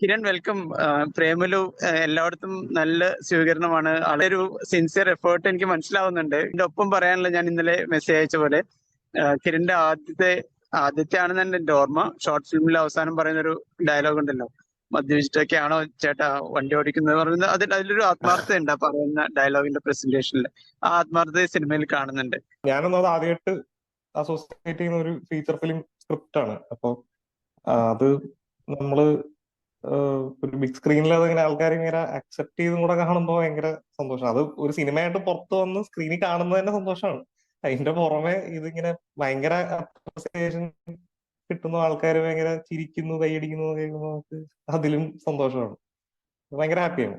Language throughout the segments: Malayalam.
കിരൺ വെൽക്കം പ്രേമലു എല്ലായിടത്തും നല്ല സ്വീകരണമാണ്. ഒരു സിൻസിയർ എഫേർട്ട് എനിക്ക് മനസ്സിലാവുന്നുണ്ട്. എന്റെ ഒപ്പം പറയാനുള്ള ഞാൻ ഇന്നലെ മെസ്സേജ് അയച്ച പോലെ കിരണിന്റെ ആദ്യത്തെ ആദ്യത്തെ ആണെന്ന് എന്റെ ഓർമ്മ. ഷോർട്ട് ഫിലിമിൽ അവസാനം പറയുന്ന ഒരു ഡയലോഗ് ഉണ്ടല്ലോ. മദ്യപിച്ചിട്ടൊക്കെ ആണോ ചേട്ടാ വണ്ടി ഓടിക്കുന്നത് പറയുന്നത് അതിൽ അതിലൊരു ആത്മാർത്ഥത ഉണ്ട് പറയുന്ന ഡയലോഗിന്റെ പ്രസന്റേഷനിൽ ആ ആത്മാർത്ഥത സിനിമയിൽ കാണുന്നുണ്ട്. ഞാനൊന്നത് ആദ്യമായിട്ട് അസോസിയേറ്റ് ചെയ്യുന്ന ഒരു ഫീച്ചർ ഫിലിം സ്ക്രിപ്റ്റ് ആണ്. അപ്പൊ അത് നമ്മൾ ഒരു ബിഗ് സ്ക്രീനിൽ ഇങ്ങനെ ആൾക്കാർ ഇങ്ങനെ അക്സെപ്റ്റ് ചെയ്തും കൂടെ കാണുമ്പോൾ ഭയങ്കര സന്തോഷം. അത് ഒരു സിനിമയായിട്ട് പുറത്തു വന്ന് സ്ക്രീനിൽ കാണുന്നത് തന്നെ സന്തോഷമാണ്. അതിന്റെ പുറമെ ഇതിങ്ങനെ ഭയങ്കര അപ്രിസിയേഷൻ കിട്ടുന്ന ആൾക്കാർ ഭയങ്കര ചിരിക്കുന്നു കൈയടിക്കുന്നു കേൾക്കുമ്പോൾ നമുക്ക് അതിലും സന്തോഷമാണ്. ഭയങ്കര ഹാപ്പിയാണ്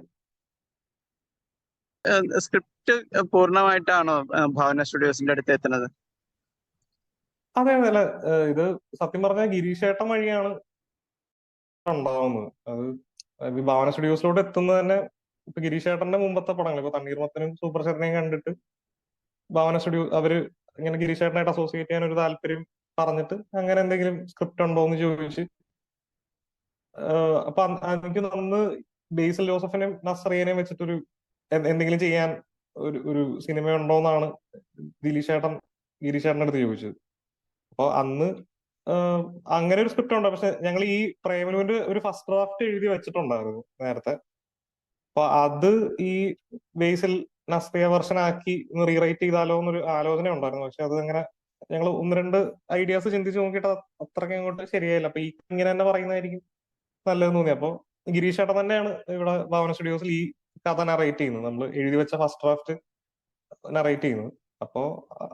സ്ക്രിപ്റ്റ് പൂർണമായിട്ടാണോ ഭവന സ്റ്റുഡിയോസിന്റെ അടുത്ത് എത്തുന്നത്? അതെ അതെ അല്ല ഇത് സത്യം പറഞ്ഞാൽ ഗിരീഷേട്ടൻ വഴിയാണ് ഉണ്ടാവുന്നത്. അത് ഭാവന സ്റ്റുഡിയോസിലോട്ട് എത്തുന്നത് തന്നെ ഇപ്പൊ ഗിരീഷ് ഏട്ടന്റെ മുമ്പത്തെ പടങ്ങൾ. ഇപ്പൊ തണ്ണീർമത്തനും സൂപ്പർ ചേട്ടനെയും കണ്ടിട്ട് ഭാവന സ്റ്റുഡിയോ അവർ ഇങ്ങനെ ഗിരീഷേട്ടനായിട്ട് അസോസിയേറ്റ് ചെയ്യാൻ ഒരു താല്പര്യം പറഞ്ഞിട്ട് അങ്ങനെ എന്തെങ്കിലും സ്ക്രിപ്റ്റ് ഉണ്ടോ എന്ന് ചോദിച്ച് അപ്പൊ എനിക്ക് അന്ന് ബേസിൽ ജോസഫിനെയും നസറിയനെയും വെച്ചിട്ടൊരു എന്ത് എന്തെങ്കിലും ചെയ്യാൻ ഒരു ഒരു സിനിമ ഉണ്ടോ എന്നാണ് ഗിരീഷ് ഏട്ടന്റെ അടുത്ത് ചോദിച്ചത്. അപ്പൊ അന്ന് അങ്ങനെ ഒരു സ്ക്രിപ്റ്റ് ഉണ്ട്. പക്ഷെ ഞങ്ങൾ ഈ പ്രേമലുവിന്റെ ഒരു ഫസ്റ്റ് ഡ്രാഫ്റ്റ് എഴുതി വെച്ചിട്ടുണ്ടായിരുന്നു നേരത്തെ. അപ്പൊ അത് ഈ ബേസിൽ നസ്തിയ വെർഷൻ ആക്കി റീറൈറ്റ് ചെയ്താലോ എന്നൊരു ആലോചന ഉണ്ടായിരുന്നു. പക്ഷെ അത് അങ്ങനെ ഞങ്ങൾ ഒന്ന് രണ്ട് ഐഡിയാസ് ചിന്തിച്ച് നോക്കിയിട്ട് അത് അത്രയ്ക്ക് അങ്ങോട്ട് ശരിയായില്ല. അപ്പൊ ഈ ഇങ്ങനെ തന്നെ പറയുന്നതായിരിക്കും നല്ലതെന്ന് തോന്നി. അപ്പൊ ഗിരീഷ് ചേട്ടൻ തന്നെയാണ് ഇവിടെ ഭാവന സ്റ്റുഡിയോസിൽ ഈ കഥ നറേറ്റ് ചെയ്യുന്നത്. നമ്മൾ എഴുതി വെച്ച ഫസ്റ്റ് ഡ്രാഫ്റ്റ് നറേറ്റ് ചെയ്യുന്നത്. അപ്പോ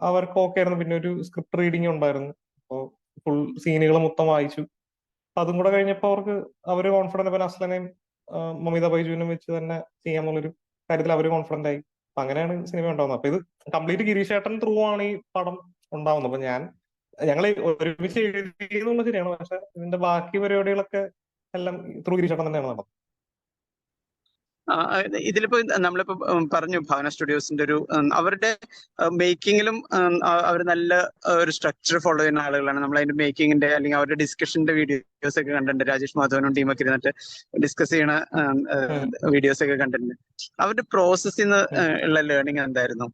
അവർക്ക് ഓക്കെ ആയിരുന്നു. പിന്നെ ഒരു സ്ക്രിപ്റ്റ് റീഡിംഗ് ഉണ്ടായിരുന്നു. അപ്പോ ഫുൾ സീനുകൾ മൊത്തം വായിച്ചു. അതും കൂടെ കഴിഞ്ഞപ്പോ അവർക്ക് അവർ കോൺഫിഡന്റ് ഇപ്പൊ നസ്ലനെയും ആ, മമിത ബൈജുവിനും വെച്ച് തന്നെ ചെയ്യാമെന്നുള്ളൊരു കാര്യത്തിൽ അവർ കോൺഫിഡന്റ് ആയി. അപ്പൊ അങ്ങനെയാണ് സിനിമ ഉണ്ടാവുന്നത്. അപ്പൊ ഇത് കംപ്ലീറ്റ് ഗിരീഷ് ഏട്ടൻ ത്രൂ ആണ് ഈ പടം ഉണ്ടാവുന്നത്. അപ്പൊ ഞാൻ ഞങ്ങൾ ഒരുമിച്ച് എഴുതിയെന്നുള്ള ശരിയാണ്. പക്ഷെ ഇതിന്റെ ബാക്കി പരിപാടികളൊക്കെ എല്ലാം ത്രൂ ഗിരീഷ് ഏട്ടൻ തന്നെയാണ് നടന്നത്. ഇതിലിപ്പോ ഇത് നമ്മളിപ്പോ പറഞ്ഞു ഭാവന സ്റ്റുഡിയോസിന്റെ ഒരു അവരുടെ മേക്കിങ്ങിലും അവർ നല്ല ഒരു സ്ട്രക്ചർ ഫോളോ ചെയ്യുന്ന ആളുകളാണ്. നമ്മൾ അതിന്റെ മേക്കിങ്ങിന്റെ അല്ലെങ്കിൽ അവരുടെ ഡിസ്കഷന്റെ വീഡിയോസ് ഒക്കെ കണ്ടിട്ടുണ്ട്. രാജേഷ് മാധവനും ടീമൊക്കെ ഇരുന്നിട്ട് ഡിസ്കസ് ചെയ്യണ വീഡിയോസ് ഒക്കെ കണ്ടിട്ടുണ്ട്. അവരുടെ പ്രോസസ്സിൽ നിന്ന് ഉള്ള ലേണിംഗ് എന്തായിരുന്നു?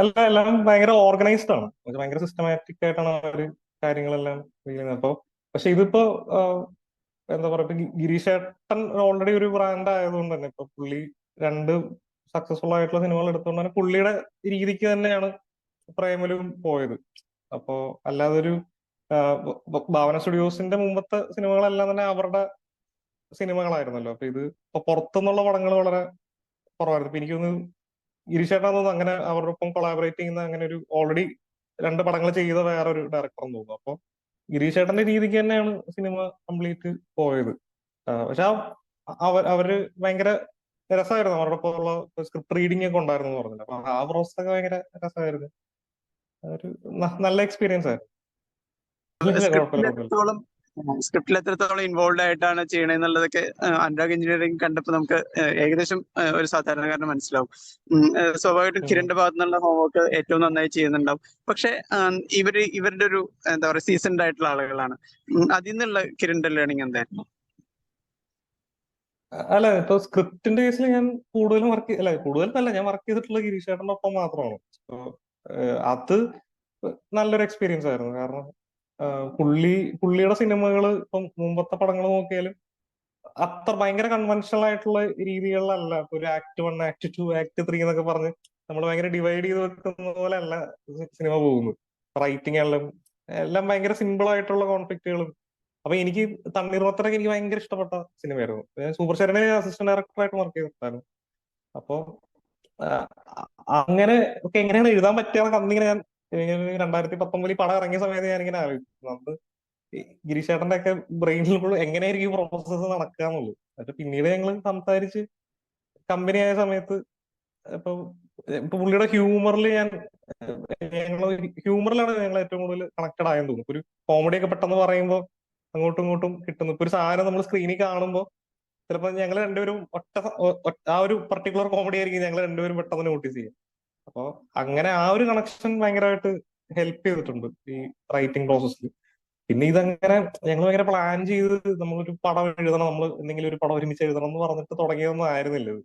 അല്ല എല്ലാം ഭയങ്കര ഓർഗനൈസ്ഡ് ആണ്. ഭയങ്കര സിസ്റ്റമാറ്റിക് ആയിട്ടാണ് അവർ കാര്യങ്ങളെല്ലാം ചെയ്യുന്നത്. അപ്പൊ പക്ഷെ ഇതിപ്പോ എന്താ പറയുക ഇപ്പൊ ഗിരീഷ് ഏട്ടൻ ഓൾറെഡി ഒരു ബ്രാൻഡ് ആയതുകൊണ്ട് തന്നെ ഇപ്പൊ പുള്ളി രണ്ട് സക്സസ്ഫുൾ ആയിട്ടുള്ള സിനിമകൾ എടുത്തുകൊണ്ട് തന്നെ പുള്ളിയുടെ രീതിക്ക് തന്നെയാണ് പ്രേമലും പോയത്. അപ്പോ അല്ലാതെ ഒരു ഭാവന സ്റ്റുഡിയോസിന്റെ മുമ്പത്തെ സിനിമകളെല്ലാം തന്നെ അവരുടെ സിനിമകളായിരുന്നല്ലോ. അപ്പൊ ഇത് ഇപ്പൊ പുറത്തുനിന്നുള്ള പടങ്ങൾ വളരെ കുറവായിരുന്നു. ഇപ്പൊ എനിക്കൊന്ന് ഗിരീഷേട്ടാ തോന്നുന്നു അങ്ങനെ അവരുടെ ഒപ്പം കൊളാബറേറ്റ് ചെയ്യുന്ന അങ്ങനെ ഒരു ഓൾറെഡി രണ്ട് പടങ്ങൾ ചെയ്ത വേറെ ഒരു ഡയറക്ടർ തോന്നുന്നു. അപ്പൊ ഗിരീഷേട്ടന്റെ രീതിക്ക് തന്നെയാണ് സിനിമ കംപ്ലീറ്റ് പോയത്. പക്ഷെ അവർ അവർ ഭയങ്കര രസമായിരുന്നു. അവരുടെ ഉള്ള സ്ക്രിപ്റ്റ് റീഡിംഗ് ഒക്കെ ഉണ്ടായിരുന്നു എന്ന് പറഞ്ഞില്ല അപ്പൊ ആ പ്രോസസ് ഒക്കെ ഭയങ്കര രസമായിരുന്നു. ഒരു നല്ല എക്സ്പീരിയൻസ് ആയിരുന്നു. സ്ക്രിപ്റ്റിൽ. എത്രത്തോളം ഇൻവോൾവ് ആയിട്ടാണ് ചെയ്യണെന്നുള്ളതൊക്കെ അനുരാഗ് എഞ്ചിനീയറിംഗ് കണ്ടപ്പോൾ നമുക്ക് ഏകദേശം ഒരു സാധാരണക്കാരന് മനസ്സിലാവും. സ്വാഭാവികമായിട്ടും. കിരണിന്റെ ഭാഗത്തു നിന്നുള്ള ഹോംവർക്ക് ഏറ്റവും നന്നായി ചെയ്യുന്നുണ്ടാവും. പക്ഷെ ഇവർ ഇവർ ഇവരുടെ ഒരു എന്താ പറയുക സീസൺഡ് ആയിട്ടുള്ള ആളുകളാണ്. അതിൽ നിന്നുള്ള കിരണിന്റെ ലേണിംഗ് എന്തായിരുന്നു? അല്ല ഇപ്പൊ സ്ക്രിപ്റ്റിന്റെ കേസിൽ ഞാൻ കൂടുതലും വർക്ക് അല്ല കൂടുതലല്ല ഞാൻ വർക്ക് ചെയ്തിട്ടുള്ള ഗിരീഷ് ചേട്ടന്റെ ഒപ്പം മാത്രമാണ്. അത് നല്ലൊരു എക്സ്പീരിയൻസ് ആയിരുന്നു. കാരണം പുള്ളി പുള്ളിയുടെ സിനിമകൾ ഇപ്പം മുമ്പത്തെ പടങ്ങൾ നോക്കിയാലും അത്ര ഭയങ്കര കൺവെൻഷണൽ ആയിട്ടുള്ള രീതികളിലല്ല. ഒരു act one act two act three എന്നൊക്കെ പറഞ്ഞ് നമ്മൾ ഭയങ്കര ഡിവൈഡ് ചെയ്ത് വെക്കുന്ന പോലെ അല്ല സിനിമ പോകുന്നു റൈറ്റിംഗ് എല്ലാം എല്ലാം ഭയങ്കര സിമ്പിൾ ആയിട്ടുള്ള കോൺഫ്ലിക്റ്റുകളും അപ്പൊ എനിക്ക് തണ്ണീർമത്തരൊക്കെ എനിക്ക് ഭയങ്കര ഇഷ്ടപ്പെട്ട സിനിമയായിരുന്നു. ഞാൻ സൂപ്പർ ശരനെ അസിസ്റ്റന്റ് ഡയറക്ടറായിട്ട് വർക്ക് ചെയ്തിട്ടുണ്ടായിരുന്നു. അപ്പൊ അങ്ങനെ ഒക്കെ എങ്ങനെയാണ് എഴുതാൻ പറ്റുക അന്നിങ്ങനെ ഞാൻ ഇങ്ങനെ രണ്ടായിരത്തി പത്തൊമ്പതിൽ പടം ഇറങ്ങിയ സമയത്ത് ഞാൻ ഇങ്ങനെ ആലോചിച്ചു. അന്ന് ഈ ഗിരീഷ് ചേട്ടന്റെ ഒക്കെ ബ്രെയിനിൽ എങ്ങനെയായിരിക്കും പ്രോസസ്സ് നടക്കുക എന്നുള്ളത് പക്ഷെ പിന്നീട് ഞങ്ങൾ സംസാരിച്ച് കമ്പനി ആയ സമയത്ത് ഇപ്പൊ ഇപ്പൊ പുള്ളിയുടെ ഹ്യൂമറിൽ ഞാൻ ഞങ്ങൾ ഹ്യൂമറിലാണ് ഞങ്ങൾ ഏറ്റവും കൂടുതൽ കണക്റ്റഡ് ആയെന്ന് തോന്നുന്നു. ഒരു കോമഡി ഒക്കെ പെട്ടെന്ന് പറയുമ്പോൾ അങ്ങോട്ടും ഇങ്ങോട്ടും കിട്ടുന്നു. ഇപ്പൊ ഒരു സാധനം നമ്മൾ സ്ക്രീനിൽ കാണുമ്പോൾ ചിലപ്പോൾ ഞങ്ങൾ രണ്ടുപേരും ഒറ്റ ആ ഒരു പർട്ടിക്കുലർ കോമഡി ആയിരിക്കും ഞങ്ങൾ രണ്ടുപേരും പെട്ടെന്ന് നോട്ടീസ് ചെയ്യും അപ്പൊ അങ്ങനെ ആ ഒരു കണക്ഷൻ ഭയങ്കരമായിട്ട് ഹെൽപ്പ് ചെയ്തിട്ടുണ്ട് ഈ റൈറ്റിംഗ് പ്രോസസ്സിൽ പിന്നെ ഇതങ്ങനെ ഞങ്ങൾ ഭയങ്കര പ്ലാൻ ചെയ്ത് നമ്മളൊരു പടം എഴുതണം നമ്മൾ എന്തെങ്കിലും ഒരു പടം ഒരുമിച്ച് എഴുതണം എന്ന് പറഞ്ഞിട്ട് തുടങ്ങിയതൊന്നും ആയിരുന്നില്ല ഇത്.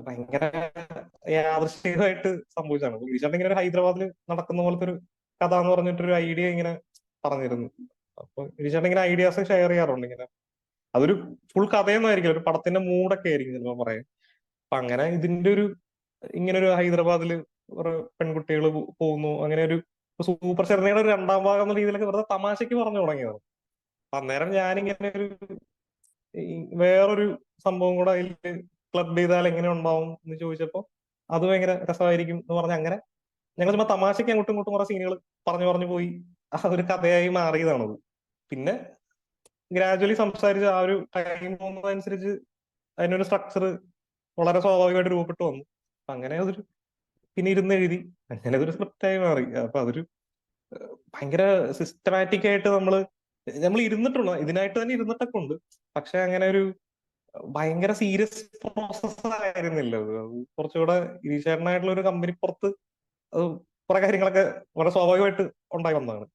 ഭയങ്കര യാദൃശ്ചികമായിട്ട് സംഭവിച്ചാണ് ഗിരീഷേട്ടൻ ഇങ്ങനെ ഒരു ഹൈദരാബാദിൽ നടക്കുന്ന പോലത്തെ ഒരു കഥ എന്ന് പറഞ്ഞിട്ട് ഒരു ഐഡിയ ഇങ്ങനെ പറഞ്ഞിരുന്നു. അപ്പൊ ഗിരീഷേട്ടൻ ഇങ്ങനെ ഐഡിയാസ് ഷെയർ ചെയ്യാറുണ്ട് ഇങ്ങനെ. അതൊരു ഫുൾ കഥയൊന്നും ആയിരിക്കില്ല ഒരു പടത്തിന്റെ മൂഡൊക്കെ ആയിരിക്കും ചിലപ്പോ പറയാം അപ്പൊ അങ്ങനെ ഇതിന്റെ ഒരു ഇങ്ങനെ ഒരു ഹൈദരാബാദിൽ പെൺകുട്ടികൾ പോകുന്നു. അങ്ങനെ ഒരു സൂപ്പർ ചെറുനയുടെ ഒരു രണ്ടാം ഭാഗം എന്ന രീതിയിലൊക്കെ വെറുതെ തമാശക്ക് പറഞ്ഞു തുടങ്ങിയത്. അന്നേരം ഞാനിങ്ങനെ ഒരു വേറൊരു സംഭവം കൂടെ അതിൽ ക്ലബ് ചെയ്താൽ എങ്ങനെ ഉണ്ടാവും എന്ന് ചോദിച്ചപ്പോ അത് ഭയങ്കര രസമായിരിക്കും എന്ന് പറഞ്ഞ അങ്ങനെ ഞങ്ങൾ ചുമ്മാ തമാശക്ക് അങ്ങോട്ടും ഇങ്ങോട്ടും കുറെ സീനുകൾ പറഞ്ഞു പറഞ്ഞു പോയി. അതൊരു കഥയായി മാറിയതാണത്. പിന്നെ ഗ്രാജുവലി സംസാരിച്ച് ആ ഒരു ടൈം പോകുന്നതനുസരിച്ച് അതിനൊരു സ്ട്രക്ചർ വളരെ സ്വാഭാവികമായിട്ട് രൂപപ്പെട്ടു വന്നു. അപ്പൊ അങ്ങനെ അതൊരു പിന്നെ ഇരുന്ന് എഴുതി. അങ്ങനെ അതൊരു സ്ക്രിപ്റ്റായി മാറി. അപ്പൊ അതൊരു ഭയങ്കര സിസ്റ്റമാറ്റിക് ആയിട്ട് നമ്മൾ നമ്മൾ ഇരുന്നിട്ടുള്ള ഇതിനായിട്ട് തന്നെ ഇരുന്നിട്ടൊക്കെ ഉണ്ട്. പക്ഷെ അങ്ങനെ ഒരു ഭയങ്കര സീരിയസ് പ്രോസസ് ആയിരുന്നില്ല അത്. കുറച്ചുകൂടെ ഈശ്വരനായിട്ടുള്ള ഒരു കമ്പനി പുറത്ത് കുറെ കാര്യങ്ങളൊക്കെ വളരെ സ്വാഭാവികമായിട്ട് ഉണ്ടായി വന്നതാണ്.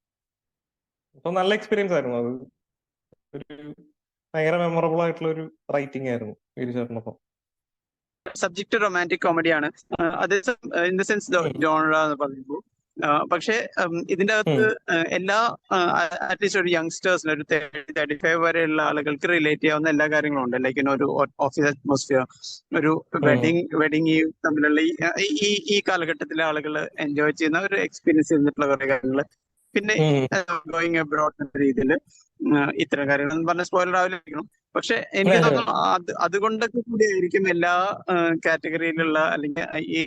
അപ്പൊ നല്ല എക്സ്പീരിയൻസ് ആയിരുന്നു അത്. ഒരു ഭയങ്കര മെമ്മറബിൾ ആയിട്ടുള്ള ഒരു റൈറ്റിംഗ് ആയിരുന്നു ഈശ്വരനൊപ്പം സബ്ജക്ട് റൊമാന്റിക് കോമഡിയാണ് അതേസമയം ഇൻ ദ സെൻസ് ജോണറ എന്ന് പറയുമ്പോൾ. പക്ഷെ ഇതിന്റെ അകത്ത് എല്ലാ അറ്റ്ലീസ്റ്റ് ഒരു യങ്സ്റ്റേഴ്സിന് ഒരു തേർട്ടി ഫൈവ് വരെയുള്ള ആളുകൾക്ക് റിലേറ്റ് ചെയ്യാവുന്ന എല്ലാ കാര്യങ്ങളും ഉണ്ട്. ലൈക്ക് ഒരു ഓഫീസ് അറ്റ്മോസ്ഫിയർ ഒരു വെഡിങ് വെഡിങ് ഈ തമ്മിലുള്ള ഈ ഈ കാലഘട്ടത്തിലെ ആളുകൾ എൻജോയ് ചെയ്യുന്ന ഒരു എക്സ്പീരിയൻസ് ചെയ്തിട്ടുള്ള കുറെ കാര്യങ്ങൾ പിന്നെ ഗോയിങ് അബ്രോഡ് എന്ന രീതിയിൽ ഇത്തരം കാര്യങ്ങൾ പറഞ്ഞ സ്പോയിലർ ആവില്ലായിരിക്കണം പക്ഷെ എനിക്ക്. തോന്നുന്നു അത് അതുകൊണ്ടൊക്കെ കൂടിയായിരിക്കും എല്ലാ കാറ്റഗറിയിലുള്ള അല്ലെങ്കിൽ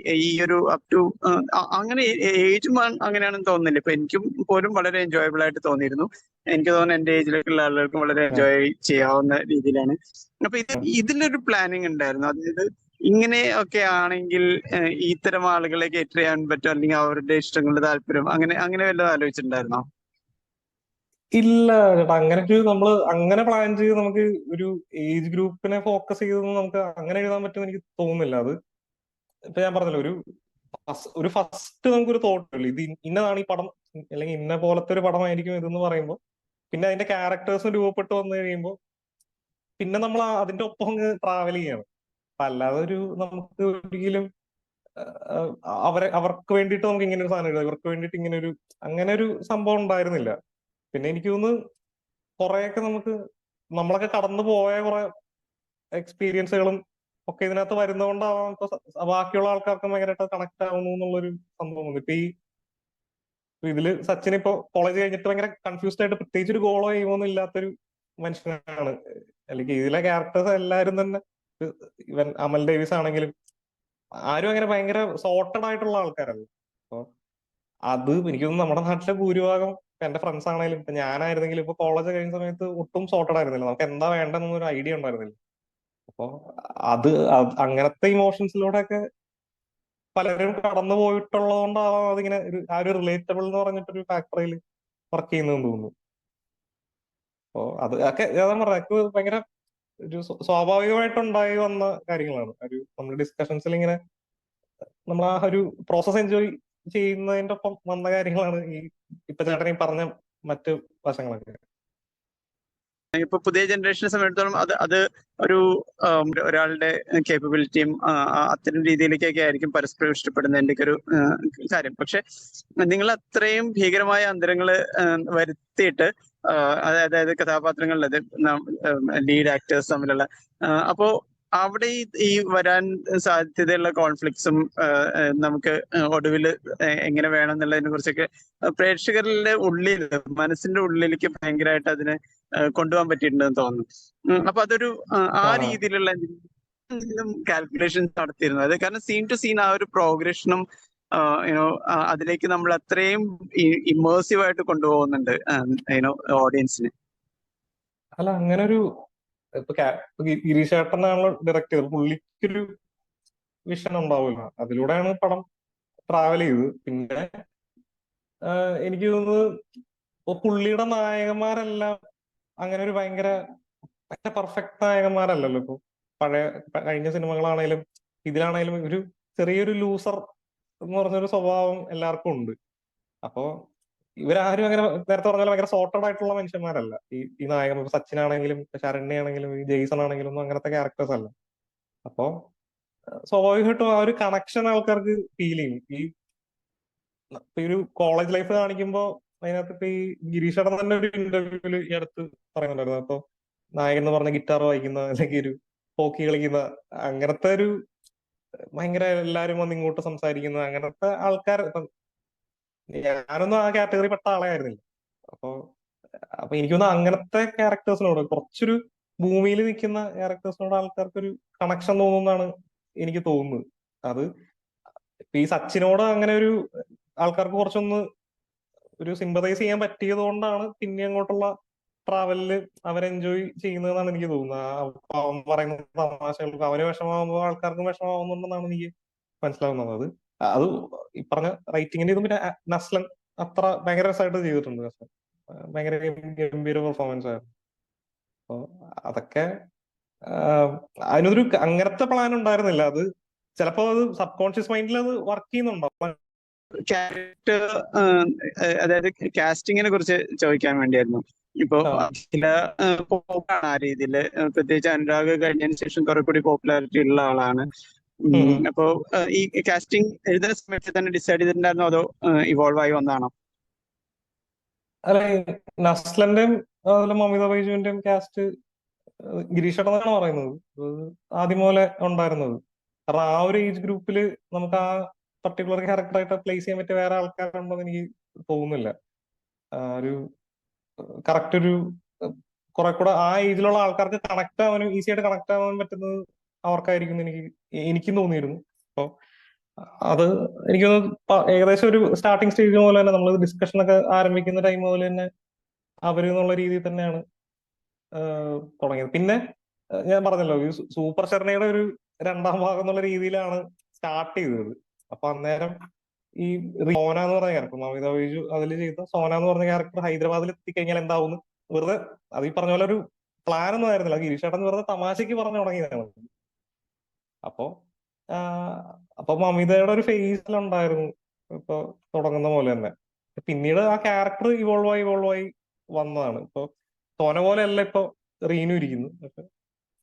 ഈ- ഒരു അപ് ടു അങ്ങനെ ഏജും അങ്ങനെയാണെന്ന് തോന്നുന്നില്ല. ഇപ്പൊ എനിക്കും പോലും വളരെ എൻജോയബിൾ ആയിട്ട് തോന്നിയിരുന്നു. എനിക്ക് തോന്നുന്നു എന്റെ ഏജിലേക്കുള്ള ആളുകൾക്കും വളരെ എൻജോയ് ചെയ്യാവുന്ന രീതിയിലാണ്. അപ്പൊ ഇത് ഇതിലൊരു പ്ലാനിങ് ഉണ്ടായിരുന്നു. അതായത് ഇങ്ങനെ ഒക്കെ ആണെങ്കിൽ ഇത്തരം ആളുകളെ കേറ്റർ ചെയ്യാൻ പറ്റും. അല്ലെങ്കിൽ അവരുടെ ഇഷ്ടങ്ങളുടെ താല്പര്യം അങ്ങനെ അങ്ങനെ വല്ലതും ആലോചിച്ചിട്ടുണ്ടായിരുന്നോ? ഇല്ല ചേട്ടാ അങ്ങനെ ഒരു നമ്മൾ അങ്ങനെ പ്ലാൻ ചെയ്ത് നമുക്ക് ഒരു ഏജ് ഗ്രൂപ്പിനെ ഫോക്കസ് ചെയ്തൊന്നും നമുക്ക് അങ്ങനെ എഴുതാൻ പറ്റുമെന്ന് എനിക്ക് തോന്നുന്നില്ല. അത് ഇപ്പൊ ഞാൻ പറഞ്ഞല്ലോ ഒരു ഒരു ഫസ്റ്റ് നമുക്കൊരു തോട്ട് ഇല്ല ഇത് ഇന്നതാണ് ഈ പടം അല്ലെങ്കിൽ ഇന്ന പോലത്തെ ഒരു പടമായിരിക്കും ഇതെന്ന് പറയുമ്പോൾ പിന്നെ അതിന്റെ ക്യാരക്ടേഴ്സും രൂപപ്പെട്ട് വന്നു കഴിയുമ്പോൾ പിന്നെ നമ്മൾ അതിന്റെ ഒപ്പം അങ്ങ് ട്രാവൽ ചെയ്യണം. അപ്പൊ അല്ലാതെ ഒരു നമുക്ക് ഒരിക്കലും അവരെ അവർക്ക് വേണ്ടിയിട്ട് നമുക്ക് ഇങ്ങനെ ഒരു സാധനം ഇവർക്ക് വേണ്ടിയിട്ട് ഇങ്ങനെ ഒരു അങ്ങനെ ഒരു സംഭവം ഉണ്ടായിരുന്നില്ല. പിന്നെ എനിക്ക് തോന്നുന്നു കുറെയൊക്കെ നമുക്ക് നമ്മളൊക്കെ കടന്നു പോയ കുറെ എക്സ്പീരിയൻസുകളും ഒക്കെ ഇതിനകത്ത് വരുന്നതുകൊണ്ടാവാം ബാക്കിയുള്ള ആൾക്കാർക്കും ഭയങ്കരമായിട്ട് കണക്ട് ആവുന്നു എന്നുള്ളൊരു സംഭവം ഇപ്പൊ ഈ ഇതിൽ സച്ചിൻ ഇപ്പൊ കോളേജ് കഴിഞ്ഞിട്ട് ഭയങ്കര കൺഫ്യൂസ്ഡ് ആയിട്ട് പ്രത്യേകിച്ച് ഒരു ഗോളോ ചെയ്യുമോന്നും ഇല്ലാത്തൊരു മനുഷ്യനാണ്. അല്ലെങ്കിൽ ഇതിലെ ക്യാരക്ടേഴ്സ് എല്ലാവരും തന്നെ ഇവൻ അമൽ ഡേവിസ് ആണെങ്കിലും ആരും അങ്ങനെ ഭയങ്കര സോർട്ടഡ് ആയിട്ടുള്ള ആൾക്കാരല്ല. അപ്പൊ അത് എനിക്ക് തോന്നുന്നു നമ്മുടെ നാട്ടിലെ ഭൂരിഭാഗം എന്റെ ഫ്രണ്ട്സ് ആണെങ്കിലും ഇപ്പൊ ഞാനായിരുന്നെങ്കിലും ഇപ്പൊ കോളേജ് കഴിഞ്ഞ സമയത്ത് ഒട്ടും സോർട്ടഡ് ആയിരുന്നില്ല. നമുക്ക് എന്താ വേണ്ടെന്നൊരു ഐഡിയ ഉണ്ടായിരുന്നില്ല. അപ്പൊ അത് അങ്ങനത്തെ ഇമോഷൻസിലൂടെ ഒക്കെ പലരും കടന്നു പോയിട്ടുള്ളതുകൊണ്ടാവാം അതിങ്ങനെ ഒരു ആ ഒരു റിലേറ്റബിൾ എന്ന് പറഞ്ഞിട്ടൊരു ഫാക്ടറിയിൽ വർക്ക് ചെയ്യുന്നതെന്ന് തോന്നുന്നു. അപ്പോ അത് ഒക്കെ ഞാൻ പറഞ്ഞ ഭയങ്കര ഒരു സ്വാഭാവികമായിട്ട് സ്വാഭാവികമായിട്ടുണ്ടായി വന്ന കാര്യങ്ങളാണ്. ഒരു നമ്മുടെ ഡിസ്കഷൻസിൽ ഇങ്ങനെ നമ്മൾ ആ ഒരു പ്രോസസ് എൻജോയ് ചെയ്യുന്നതിന്റെ ഒപ്പം വന്ന കാര്യങ്ങളാണ് ഈ ഇപ്പൊ ചേട്ടനീ പറഞ്ഞ മറ്റു വശങ്ങളൊക്കെ. ഇപ്പൊ പുതിയ ജനറേഷനെ സംബന്ധിച്ചിടത്തോളം അത് അത് ഒരു ഒരാളുടെ കേപ്പബിലിറ്റിയും അത്തരം രീതിയിലേക്കൊക്കെ ആയിരിക്കും പരസ്പരം ഇഷ്ടപ്പെടുന്നതിന്റെ ഒരു കാര്യം. പക്ഷെ നിങ്ങൾ അത്രയും ഭീകരമായ അന്തരങ്ങൾ വരുത്തിയിട്ട് അതായത് കഥാപാത്രങ്ങളിൽ ലീഡ് ആക്ടേഴ്സ് തമ്മിലുള്ള അപ്പോ അവിടെ ഈ ഈ വരാൻ സാധ്യതയുള്ള കോൺഫ്ലിക്ട്സും നമുക്ക് ഒടുവിൽ എങ്ങനെ വേണം എന്നുള്ളതിനെ കുറിച്ചൊക്കെ പ്രേക്ഷകരുടെ ഉള്ളിൽ മനസ്സിന്റെ ഉള്ളിലേക്ക് ഭയങ്കരമായിട്ട് അതിനെ കൊണ്ടുപോകാൻ പറ്റിയിട്ടുണ്ടെന്ന് തോന്നുന്നു. അപ്പൊ അതൊരു ആ. രീതിയിലുള്ള എന്തെങ്കിലും കാൽക്കുലേഷൻസ് നടത്തിയിരുന്നു. അത് കാരണം സീൻ ടു സീൻ ആ ഒരു പ്രോഗ്രഷനും യുനോ അതിലേക്ക് നമ്മൾ അത്രയും ഇമേഴ്സീവ് ആയിട്ട് കൊണ്ടുപോകുന്നുണ്ട് യുനോ ഓഡിയൻസിന്. അല്ല അങ്ങനെ ഒരു ഇപ്പൊ ഗിരീഷ് ചേട്ടനാണല്ലോ ഡയറക്ട് ചെയ്തത്. പുള്ളിക്കൊരു വിഷൻ ഉണ്ടാവില്ല. അതിലൂടെയാണ് പടം ട്രാവൽ ചെയ്തത്. പിന്നെ എനിക്ക് തോന്നുന്നത് ഇപ്പൊ പുള്ളിയുടെ നായകന്മാരെല്ലാം അങ്ങനെ ഒരു ഭയങ്കര ഭയങ്കര പെർഫെക്റ്റ് നായകന്മാരല്ലല്ലോ ഇപ്പൊ. പഴയ കഴിഞ്ഞ സിനിമകളാണേലും ഇതിലാണേലും ഒരു ചെറിയൊരു ലൂസർ എന്ന് പറഞ്ഞൊരു സ്വഭാവം എല്ലാവർക്കും ഉണ്ട്. അപ്പോ ഇവരാരും അങ്ങനെ നേരത്തെ പറഞ്ഞ പോലെ ഭയങ്കര സോർട്ടഡ് ആയിട്ടുള്ള മനുഷ്യന്മാരല്ല. ഈ ഈ നായകൻ ഇപ്പൊ സച്ചിൻ ആണെങ്കിലും ശരണ്യ ആണെങ്കിലും ഈ ജെയ്സൺ ആണെങ്കിലും ഒന്നും അങ്ങനത്തെ ക്യാരക്ടേഴ്സ് അല്ല. അപ്പോ സ്വാഭാവികമായിട്ടും ആ ഒരു കണക്ഷൻ ആൾക്കാർക്ക് ഫീൽ ചെയ്യും. ഈ ഒരു കോളേജ് ലൈഫ് കാണിക്കുമ്പോ അതിനകത്ത് ഇപ്പൊ ഈ ഗിരീഷേട്ടൻ തന്നെ ഒരു ഇന്റർവ്യൂവിൽ ഈ അടുത്ത് പറയുന്നുണ്ടായിരുന്നു. അപ്പൊ നായകൻ എന്ന് പറഞ്ഞ ഗിറ്റാർ വായിക്കുന്ന അല്ലെങ്കിൽ ഒരു ഹോക്കി കളിക്കുന്ന അങ്ങനത്തെ ഒരു ഭയങ്കര എല്ലാരും വന്ന് ഇങ്ങോട്ട് സംസാരിക്കുന്ന അങ്ങനത്തെ ആൾക്കാർ ഞാനൊന്നും ആ കാറ്റഗറി പെട്ട ആളായിരുന്നില്ല. അപ്പൊ അപ്പൊ എനിക്ക് തോന്നുന്നു അങ്ങനത്തെ ക്യാരക്ടേഴ്സിനോട് കുറച്ചൊരു ഭൂമിയിൽ നിൽക്കുന്ന ക്യാരക്ടേഴ്സിനോട് ആൾക്കാർക്ക് ഒരു കണക്ഷൻ തോന്നുന്നതാണ് എനിക്ക് തോന്നുന്നത്. അത് ഈ സച്ചിനോട് അങ്ങനെ ഒരു ആൾക്കാർക്ക് കുറച്ചൊന്ന് ഒരു സിമ്പതൈസ് ചെയ്യാൻ പറ്റിയതുകൊണ്ടാണ് പിന്നെ അങ്ങോട്ടുള്ള ട്രാവലിൽ അവർ എൻജോയ് ചെയ്യുന്നതെന്നാണ് എനിക്ക് തോന്നുന്നത്. അവൻ പറയുന്ന തമാശകൾക്ക് അവന് വിഷമാകുമ്പോൾ ആൾക്കാർക്കും വിഷമാവുന്നുണ്ടെന്നാണ് എനിക്ക് മനസ്സിലാവുന്നത്. അത് ഈ പറഞ്ഞ റൈറ്റിങ്ങിന്റെ ഇതും പിന്നെ നസ്ലൻ അത്ര ഭയങ്കര രസമായിട്ട് ചെയ്തിട്ടുണ്ട് നസ്ലൻ. ഭയങ്കര ഗംഭീര പെർഫോമൻസ് ആയിരുന്നു. അപ്പൊ അതൊക്കെ അതിനൊരു അങ്ങനത്തെ പ്ലാൻ ഉണ്ടായിരുന്നില്ല. അത് ചിലപ്പോ അത് സബ് കോൺഷ്യസ് മൈൻഡിൽ അത് വർക്ക് ചെയ്യുന്നുണ്ടാവും ക്യാരക്ടർ അതായത് കാസ്റ്റിങ്ങിനെ കുറിച്ച് ചോദിക്കാൻ വേണ്ടിയായിരുന്നു. ഇപ്പോ. ചില പോപ്പാണ് ആ രീതിയിൽ പ്രത്യേകിച്ച് അനുരാഗ് കഴിഞ്ഞതിന് ശേഷം കുറെ കൂടി പോപ്പുലാരിറ്റി ഉള്ള ആളാണ്. അപ്പോ ഈ കാസ്റ്റിംഗ് എഴുതുന്ന സമയത്ത് തന്നെ ഡിസൈഡ് ചെയ്തിട്ടുണ്ടായിരുന്നോ? അതോ ഇവോൾവ് ആയി വന്നാണോ അല്ല നസ്ലന്റെയും അതുപോലെ മമിത ബൈജുവിന്റെയും കാസ്റ്റ് ഗിരീഷ് എന്നാണ് പറയുന്നത്. ആദ്യം പോലെ ഉണ്ടായിരുന്നത്. കാരണം ആ ഒരു ഏജ് ഗ്രൂപ്പിൽ നമുക്ക് ആ പർട്ടിക്കുലർ ക്യാരക്ടറായിട്ട് പ്ലേസ് ചെയ്യാൻ പറ്റിയ വേറെ ആൾക്കാരുണ്ടെന്ന് എനിക്ക് തോന്നുന്നില്ല. ഒരു കറക്റ്റ് ഒരു കുറെ കൂടെ ആ ഏജിലുള്ള ആൾക്കാർക്ക് കണക്ട് ആവാനും ഈസി ആയിട്ട് കണക്ട് ആവാൻ പറ്റുന്നത് അവർക്കായിരിക്കും എനിക്ക് എനിക്കും തോന്നിയിരുന്നു. അപ്പൊ അത് എനിക്ക് ഏകദേശം ഒരു സ്റ്റാർട്ടിങ് സ്റ്റേജ് പോലെ തന്നെ നമ്മൾ ഡിസ്കഷൻ ഒക്കെ ആരംഭിക്കുന്ന ടൈം പോലെ തന്നെ അവർ എന്നുള്ള രീതിയിൽ തന്നെയാണ് തുടങ്ങിയത്. പിന്നെ ഞാൻ പറഞ്ഞല്ലോ ഈ സൂപ്പർ ശരണയുടെ ഒരു രണ്ടാം ഭാഗം എന്നുള്ള രീതിയിലാണ് സ്റ്റാർട്ട് ചെയ്തത്. അപ്പൊ അന്നേരം ഈ സോന എന്ന് പറഞ്ഞ ക്യാരക്ടർ നമിത ബൈജു അതിൽ ചെയ്ത സോന എന്ന് പറഞ്ഞ ക്യാരക്ടർ ഹൈദരാബാദിൽ എത്തിക്കഴിഞ്ഞാൽ എന്താവും വെറുതെ അത് ഈ പറഞ്ഞ പോലെ ഒരു പ്ലാൻ ഒന്നും ആയിരുന്നില്ല. ഗിരീഷേട്ടൻ വെറുതെ തമാശക്ക് പറഞ്ഞു തുടങ്ങിയതാണ്. അപ്പോ അപ്പൊ മമിതയുടെ ഒരു ഫേസിലുണ്ടായിരുന്നു ഇപ്പൊ തുടങ്ങുന്ന പോലെ തന്നെ. പിന്നീട് ആ ക്യാരക്ടർ ഇവോൾവ് ആയി ഇവോൾവ് ആയി വന്നതാണ്. ഇപ്പൊ തോന പോലെ അല്ല ഇപ്പൊ റീനു ഇരിക്കുന്നു.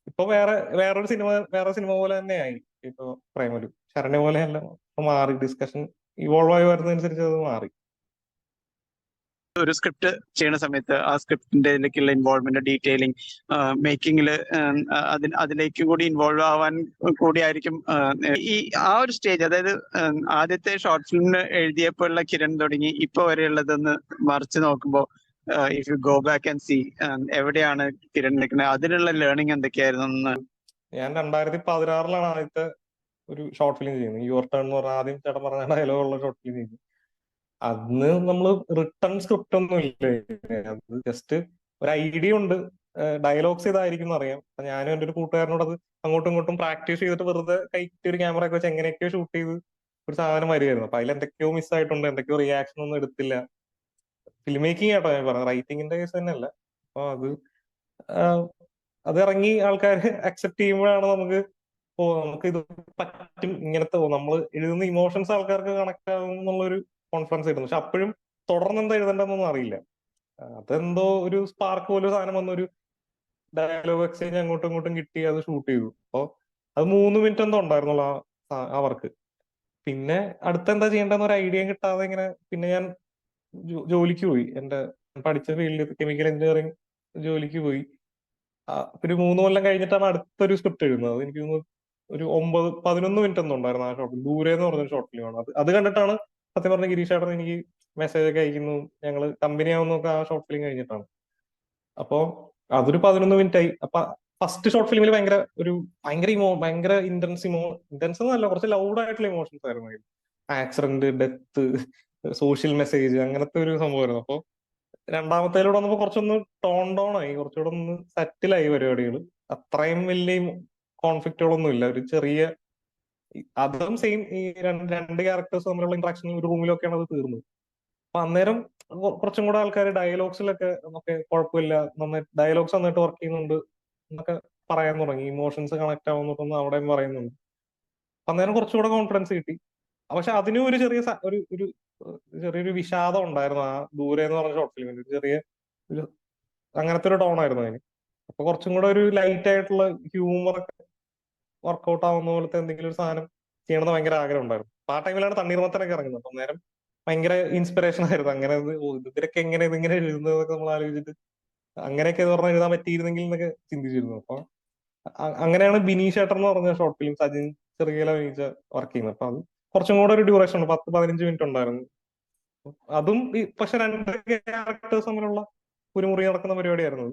ഇപ്പൊ വേറെ വേറൊരു സിനിമ വേറെ സിനിമ പോലെ തന്നെയായി ഇപ്പൊ പ്രേമലു. ശരണ്യ പോലെ അല്ല മാറി. ഡിസ്കഷൻ ഇവോൾവ് ആയി വരുന്നതനുസരിച്ച് അത് മാറി. ഒരു സ്ക്രിപ്റ്റ് ചെയ്യുന്ന സമയത്ത് ആ സ്ക്രിപ്റ്റിന്റെയിലേക്കുള്ള ഇൻവോൾവ്മെന്റ് ഡീറ്റെയിലിംഗ് മേക്കിങ്ങിൽ അതിന് അതിലേക്ക് കൂടി ഇൻവോൾവ് ആവാൻ കൂടി ആയിരിക്കും ഈ ആ ഒരു സ്റ്റേജ് അതായത് ആദ്യത്തെ ഷോർട്ട് ഫിലിമിന് എഴുതിയപ്പോഴുള്ള കിരൺ തുടങ്ങി ഇപ്പൊ വരെയുള്ളതെന്ന് മറിച്ച് നോക്കുമ്പോൾ if you go back and see എവിടെയാണ് കിരൺ നിൽക്കുന്നത്? അതിനുള്ള ലേണിംഗ് എന്തൊക്കെയായിരുന്നു ഞാൻ രണ്ടായിരത്തി പതിനാറിലാണ് ആദ്യത്തെ ഒരു ഷോർട്ട് ഫിലിം ചെയ്യുന്നത് യുവർ ടേൺ എന്ന് പറഞ്ഞ ആദ്യം ചേട്ടൻ പറഞ്ഞ ഡയലോഗുള്ള ഷോർട്ട് ഫിലിം ചെയ്തു അന്ന് നമ്മൾ റിട്ടേൺ സ്ക്രിപ്റ്റ് ഒന്നും ഇല്ല? അത് ജസ്റ്റ് ഒരു ഐഡിയ ഉണ്ട്. ഡയലോഗ്സ് ഇതായിരിക്കും അറിയാം ഞാനും എന്റെ ഒരു കൂട്ടുകാരനോട് അത് അങ്ങോട്ടും ഇങ്ങോട്ടും പ്രാക്ടീസ് ചെയ്തിട്ട് വെറുതെ കൈറ്റ് ഒരു ക്യാമറ ഒക്കെ വെച്ച് എങ്ങനെയൊക്കെയോ ഷൂട്ട് ചെയ്ത് ഒരു സാധനം വരികയായിരുന്നു അപ്പൊ അതിൽ എന്തൊക്കെയോ മിസ് ആയിട്ടുണ്ട്. എന്തൊക്കെയോ റിയാക്ഷൻ ഒന്നും എടുത്തില്ല. ഫിലിം മേക്കിംഗ് ആട്ടോ ഞാൻ പറഞ്ഞത്. റൈറ്റിംഗിന്റെ കേസ് തന്നെയല്ല. അപ്പൊ അത് അത് ഇറങ്ങി ആൾക്കാർ അക്സെപ്റ്റ് ചെയ്യുമ്പോഴാണ് നമുക്ക് ഓ നമുക്ക് ഇത് പറ്റും. ഇങ്ങനത്തെ നമ്മൾ എഴുതുന്ന ഇമോഷൻസ് ആൾക്കാർക്ക് കണക്ട് ആകും എന്നുള്ളൊരു കോൺഫിഡൻസ് ആയിരുന്നു പക്ഷെ അപ്പോഴും തുടർന്ന് എന്താ എഴുതേണ്ടതെന്നൊന്നും അറിയില്ല. അതെന്തോ ഒരു സ്പാർക്ക് പോലെ സാധനം വന്ന ഒരു ഡയലോഗ് എക്സ്ചേഞ്ച് അങ്ങോട്ടും ഇങ്ങോട്ടും കിട്ടി അത് ഷൂട്ട് ചെയ്തു. അപ്പോൾ അത് മൂന്ന് മിനിറ്റ് എന്തോ ഉണ്ടായിരുന്നുള്ള ആ വർക്ക് പിന്നെ അടുത്ത എന്താ ചെയ്യേണ്ടെന്ന് ഒരു ഐഡിയ കിട്ടാതെ ഇങ്ങനെ പിന്നെ ഞാൻ ജോലിക്ക് പോയി. എന്റെ പഠിച്ച ഫീൽഡിൽ കെമിക്കൽ എഞ്ചിനീയറിംഗ് ജോലിക്ക് പോയി. ഒരു മൂന്ന് കൊല്ലം കഴിഞ്ഞിട്ടാണ് അടുത്തൊരു സ്ക്രിപ്റ്റ് എഴുതുന്നത്. എനിക്ക് ഒരു ഒമ്പത് പതിനൊന്ന് മിനിറ്റ് എന്തോ ഉണ്ടായിരുന്നു ആ ഷോർട്ട് ദൂരെ എന്ന് പറഞ്ഞ ഷോർട്ട് ഫിലിമാണ് അത് അത് കണ്ടിട്ടാണ് സത്യം പറഞ്ഞ ഗിരീഷ് ഏട്ടൻ എനിക്ക് മെസ്സേജ് ഒക്കെ അയക്കുന്നു. ഞങ്ങൾ കമ്പനി ആവുന്നൊക്കെ ആ ഷോർട്ട് ഫിലിം കഴിഞ്ഞിട്ടാണ്. അപ്പോ അതൊരു പതിനൊന്ന് മിനിറ്റ് ആയി. അപ്പൊ ഫസ്റ്റ് ഷോർട്ട് ഫിലിമിൽ ഭയങ്കര ഒരു ഭയങ്കര ഇമോ ഭയങ്കര ഇന്റൻസ് ഇമോ ഇന്റൻസ് എന്നല്ല കുറച്ച് ലൗഡ് ആയിട്ടുള്ള ഇമോഷൻസ് ആയിരുന്നു അതിൽ ആക്സിഡന്റ് ഡെത്ത് സോഷ്യൽ മെസ്സേജ് അങ്ങനത്തെ ഒരു സംഭവമായിരുന്നു അപ്പൊ രണ്ടാമത്തേലൂടെ വന്നപ്പോ കുറച്ചൊന്ന് ടോൺ ഡൗൺ ആയി. കുറച്ചുകൂടെ ഒന്ന് സെറ്റിലായി പരിപാടികൾ അത്രയും വലിയ കോൺഫ്ലിക്റ്റുകളൊന്നും ഇല്ല ഒരു ചെറിയ അതും സെയിം ഈ രണ്ട് രണ്ട് ക്യാരക്ടേഴ്സ് തമ്മിലുള്ള ഇന്ററാക്ഷൻ ഒരു റൂമിലൊക്കെയാണ് അത് തീർന്നത്. അപ്പൊ അന്നേരം കുറച്ചും കൂടെ ആൾക്കാർ ഡയലോഗ്സിലൊക്കെ നമുക്ക് കുഴപ്പമില്ല. നന്നായിട്ട് ഡയലോഗ്സ് നന്നായിട്ട് വർക്ക് ചെയ്യുന്നുണ്ട് എന്നൊക്കെ പറയാൻ തുടങ്ങി. ഇമോഷൻസ് കണക്ട് ആവുന്നുണ്ടെന്ന് അവിടെയും പറയുന്നുണ്ട്. അപ്പൊ അന്നേരം കുറച്ചുകൂടെ കോൺഫിഡൻസ് കിട്ടി. പക്ഷെ അതിനും ഒരു ചെറിയ ഒരു ഒരു ചെറിയൊരു വിഷാദം ഉണ്ടായിരുന്നു ആ ദൂരെ എന്ന് പറഞ്ഞ ഷോർട്ട് ഫിലിമിൽ ചെറിയ ഒരു അങ്ങനത്തെ ഒരു ടോൺ ആയിരുന്നു അതിന്. അപ്പൊ കുറച്ചും കൂടെ ഒരു ലൈറ്റ് ആയിട്ടുള്ള ഹ്യൂമർ ഒക്കെ വർക്കൗട്ട് ആവുന്ന പോലത്തെ എന്തെങ്കിലും ഒരു സാധനം ചെയ്യണമെന്ന് ഭയങ്കര ആഗ്രഹം ഉണ്ടായിരുന്നു. ആ ടൈമിലാണ് തണ്ണീർമത്തനൊക്കെ ഇറങ്ങുന്നത്. അപ്പൊ നേരം ഭയങ്കര ഇൻസ്പിറേഷൻ ആയിരുന്നു. അങ്ങനെ ഇത് ഓ, ഇവരൊക്കെ എങ്ങനെ ഇതിങ്ങനെ എഴുതുന്നതൊക്കെ നമ്മൾ ആലോചിച്ചിട്ട് അങ്ങനെയൊക്കെ ഇത് പറഞ്ഞാൽ എഴുതാൻ പറ്റിയിരുന്നെങ്കിൽ എന്നൊക്കെ ചിന്തിച്ചിരുന്നു. അപ്പൊ അങ്ങനെയാണ് ബിനീഷ് ഏട്ടൻ എന്ന് പറഞ്ഞ ഷോർട്ട് ഫിലിം സജിൻ ചെറുകയില അഭിനയിച്ച വർക്ക് ചെയ്യുന്നത്. അപ്പൊ അത് കുറച്ചും കൂടെ ഒരു ഡ്യൂറേഷൻ ഉണ്ട്. പത്ത് പതിനഞ്ച് മിനിറ്റ് ഉണ്ടായിരുന്നു. അതും പക്ഷെ രണ്ട് ക്യാരക്ടേഴ്സ് തമ്മിലുള്ള കുരുമുറി നടക്കുന്ന പരിപാടിയായിരുന്നു.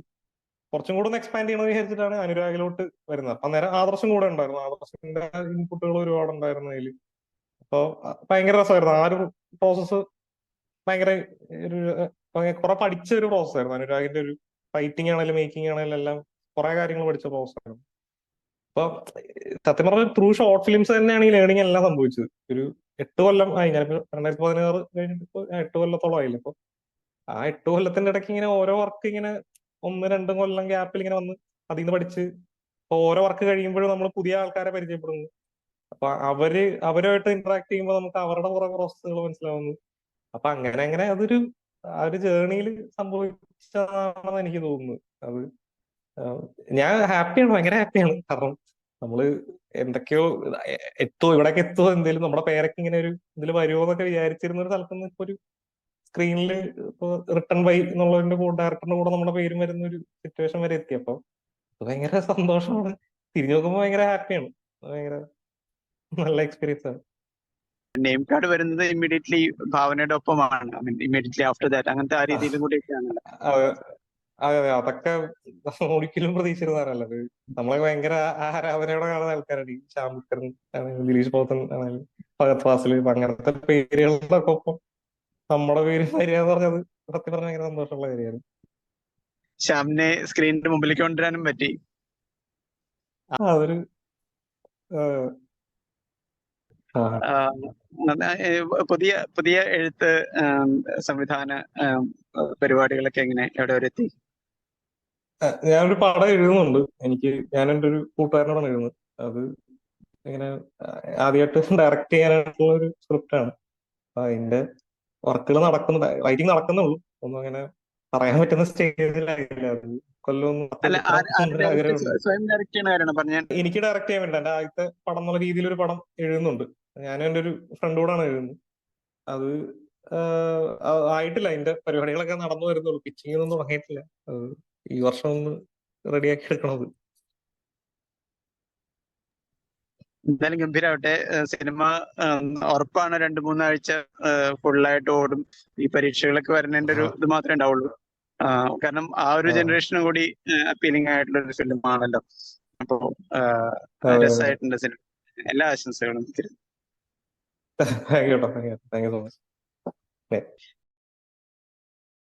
കുറച്ചും കൂടെ ഒന്ന് എക്സ്പാൻഡ് ചെയ്യണമെന്ന് വിചാരിച്ചിട്ടാണ് അനുരാഗിലോട്ട് വരുന്നത്. അപ്പൊ നേരം ആദർശം കൂടെ ഉണ്ടായിരുന്നു. ആദർശത്തിന്റെ ഇൻപുട്ടുകൾ ഒരുപാട് ഉണ്ടായിരുന്നു അതിൽ അപ്പൊ ഭയങ്കര രസമായിരുന്നു. ആ ഒരു പ്രോസസ്സ് ഭയങ്കര ഒരു കുറെ പഠിച്ച ഒരു പ്രോസസ് ആയിരുന്നു. അനുരാഗിന്റെ ഒരു റൈറ്റിംഗ് ആണെങ്കിലും മേക്കിംഗ് ആണെങ്കിലും എല്ലാം കുറെ കാര്യങ്ങൾ പഠിച്ച പ്രോസസ് ആയിരുന്നു. അപ്പൊ സത്യം പറഞ്ഞ ത്രൂ ഷോർട്ട് ഫിലിംസ് തന്നെയാണ് ഈ ലേണിംഗ് എല്ലാം സംഭവിച്ചത്. ഒരു എട്ട് കൊല്ലം ആയി. ഞാനിപ്പോ രണ്ടായിരത്തി പതിനാറ് കഴിഞ്ഞിട്ട് ഇപ്പൊ എട്ട് കൊല്ലത്തോളം ആയില്ല അപ്പൊ ആ എട്ട് കൊല്ലത്തിന്റെ ഇടയ്ക്ക് ഇങ്ങനെ ഓരോ വർക്ക് ഇങ്ങനെ ഒന്ന് രണ്ടും കൊല്ലം ഗ്യാപ്പിൽ ഇങ്ങനെ വന്ന് അതിൽ നിന്ന് പഠിച്ച് ഓരോ വർക്ക് കഴിയുമ്പോഴും നമ്മൾ പുതിയ ആൾക്കാരെ പരിചയപ്പെടുന്നു. അപ്പൊ അവർ അവരുമായിട്ട് ഇന്ററാക്ട് ചെയ്യുമ്പോൾ നമുക്ക് അവരുടെ കുറെ പ്രോസസ്സുകൾ മനസ്സിലാവുന്നു. അപ്പൊ അങ്ങനെ അങ്ങനെ അതൊരു ആ ഒരു ജേർണിയിൽ സംഭവിച്ചതാണെന്ന് എനിക്ക് തോന്നുന്നു. അത് ഞാൻ ഹാപ്പിയാണ് ഭയങ്കര ഹാപ്പിയാണ് കാരണം നമ്മൾ എന്തൊക്കെയോ എത്തുമോ ഇവിടേക്ക് എത്തുമോ എന്തേലും നമ്മുടെ പേരൊക്കെ ഇങ്ങനെ ഒരു ഇതിൽ വരുമോ എന്നൊക്കെ വിചാരിച്ചിരുന്ന ഒരു സ്ഥലത്ത് നിന്ന് ഇപ്പൊ ഒരു സ്ക്രീനിൽ ഇപ്പൊ റിട്ടേൺ ബൈ എന്നുള്ളതിന്റെ കൂടെ ഡയറക്ടറിന്റെ കൂടെ നമ്മുടെ പേരും വരുന്ന ഒരു സിറ്റുവേഷൻ വരെ എത്തി അപ്പൊ ഭയങ്കര സന്തോഷമാണ്. തിരിഞ്ഞു നോക്കുമ്പോൾ ഭയങ്കര ഹാപ്പിയാണ് ഭയങ്കര നല്ല എക്സ്പീരിയൻസ് ആണ്. നെയിം കാർഡ് വരുന്നത് ഇമ്മീഡിയറ്റ്ലി ഭാവനയുടെ ഒപ്പമാണ്. ഇമ്മീഡിയറ്റ്ലി ആഫ്റ്റർ ദാറ്റ് അങ്ങനത്തെ ആ രീതിയിലും കൂടിയൊക്കെയാണ്. അതെ അതെ അതെ. അതൊക്കെ ഒരിക്കലും പ്രതീക്ഷിച്ചിരുന്നതല്ല നമ്മളെ ഭയങ്കര ആരാധനയോടെ കാണുന്ന ആൾക്കാരാണ്. ഈ ശ്യാമിക്കരൻ ദിലീഷ് പോത്തൻ ഭഗത് ഫാസിൽ അങ്ങനത്തെ പേരുകളുടെ ഒപ്പം നമ്മുടെ പേര് വരിക എന്ന് പറഞ്ഞത് സത്യം പറഞ്ഞ ഭയങ്കര സന്തോഷമുള്ള കാര്യമാണ്. ശ്യാമിനെ സ്ക്രീനിന്റെ മുമ്പിലേക്ക് കൊണ്ടുവരാനും പറ്റി. ആ, അതൊരു പുതിയ പുതിയ എഴുത്ത് സംവിധാന പരിപാടികളൊക്കെ എങ്ങനെ എവിടെ വരെ എത്തി ഞാനൊരു പടം എഴുതുന്നുണ്ട്. എനിക്ക് ഞാൻ എന്റെ ഒരു കൂട്ടുകാരനോടാണ് എഴുതുന്നത്. അത് ഇങ്ങനെ ആദ്യമായിട്ട് ഡയറക്റ്റ് ചെയ്യാനായിട്ടുള്ള ഒരു സ്ക്രിപ്റ്റ് ആണ് അതിന്റെ വർക്കുകൾ നടക്കുന്ന റൈറ്റിംഗ് നടക്കുന്നുള്ളൂ ഒന്നും അങ്ങനെ പറയാൻ പറ്റുന്ന സ്റ്റേജിലായില്ല കൊല്ലമൊന്നും എനിക്ക് ഡയറക്റ്റ് ചെയ്യാൻ വേണ്ടി എന്റെ ആദ്യത്തെ പടം എന്നുള്ള രീതിയിൽ ഒരു പടം എഴുതുന്നുണ്ട്. ഞാൻ എന്റെ ഒരു ഫ്രണ്ടോടാണ് എഴുതുന്നത്. അത് ആയിട്ടില്ല. അതിന്റെ പരിപാടികളൊക്കെ നടന്നു വരുന്നുള്ളൂ. പിച്ചിങ് ഒന്നും തുടങ്ങിയിട്ടില്ല ഈ വർഷം ഒന്ന് റെഡിയാക്കി എടുക്കണത് എന്തായാലും ഗംഭീരാവട്ടെ. സിനിമ ഉറപ്പാണ് രണ്ടു മൂന്നാഴ്ച ഫുള്ളായിട്ട് ഓടും. ഈ പരീക്ഷകളൊക്കെ വരുന്നതിന്റെ ഒരു ഇത് മാത്രമേ ഉണ്ടാവുള്ളൂ. കാരണം ആ ഒരു ജനറേഷനും കൂടി അപ്പീലിംഗ് ആയിട്ടുള്ള ഒരു ഫിലിം ആണല്ലോ അപ്പോ. രസമായിട്ടുണ്ട് സിനിമ. എല്ലാ ആശംസകളും. Thank you thank you so much